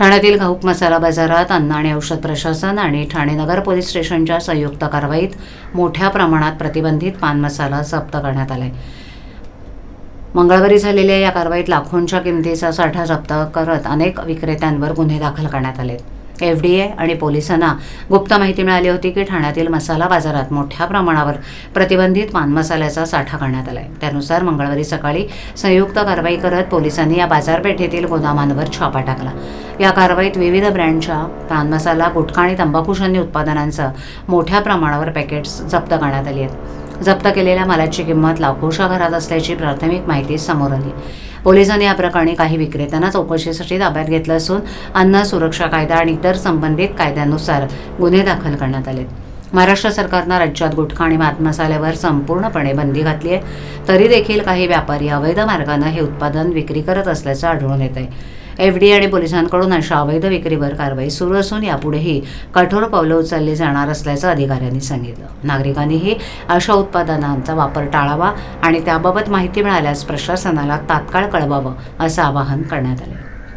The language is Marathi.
ठाण्यातील घाऊक मसाला बाजारात अन्न आणि औषध प्रशासन आणि ठाणे नगर पोलीस स्टेशनच्या संयुक्त कारवाईत मोठ्या प्रमाणात प्रतिबंधित पान मसाला जप्त करण्यात आलाय. मंगळवारी झालेल्या या कारवाईत लाखोंच्या किमतीचा साठा जप्त करत अनेक विक्रेत्यांवर गुन्हे दाखल करण्यात आले डी ए आणि पोलिसांना गुप्त माहिती मिळाली होती की ठाण्यातील मसाला बाजारात मोठ्या प्रमाणावर प्रतिबंधित पान मसाल्याचा साठा करण्यात आलाय. त्यानुसार मंगळवारी सकाळी संयुक्त कारवाई करत पोलिसांनी या बाजारपेठेतील गोदामांवर छापा टाकला. या कारवाईत विविध ब्रँडच्या पान मसाला गुटखा आणि तंबाखूजन्य उत्पादनांचं मोठ्या प्रमाणावर पॅकेट्स जप्त करण्यात आली आहेत. जप्त केलेल्या मालाची किंमत लाखोशा घरात असल्याची प्राथमिक माहिती समोर आली. पोलिसांनी या प्रकरणी काही विक्रेत्यांना चौकशीसाठी ताब्यात घेतलं असून अन्न सुरक्षा कायदा आणि इतर संबंधित कायद्यानुसार गुन्हे दाखल करण्यात आले. महाराष्ट्र सरकारनं राज्यात गुटखा आणि मात मसाल्यावर संपूर्णपणे बंदी घातली आहे. तरी देखील काही व्यापारी अवैध मार्गानं हे उत्पादन विक्री करत असल्याचं आढळून येत आहे एफ डी आणि पोलिसांकडून अशा अवैध विक्रीवर कारवाई सुरू असून यापुढेही कठोर पावलं उचलली जाणार असल्याचं अधिकाऱ्यांनी सांगितलं. नागरिकांनीही अशा उत्पादनांचा वापर टाळावा आणि त्याबाबत माहिती मिळाल्यास प्रशासनाला तात्काळ कळवावं असं आवाहन करण्यात आलं.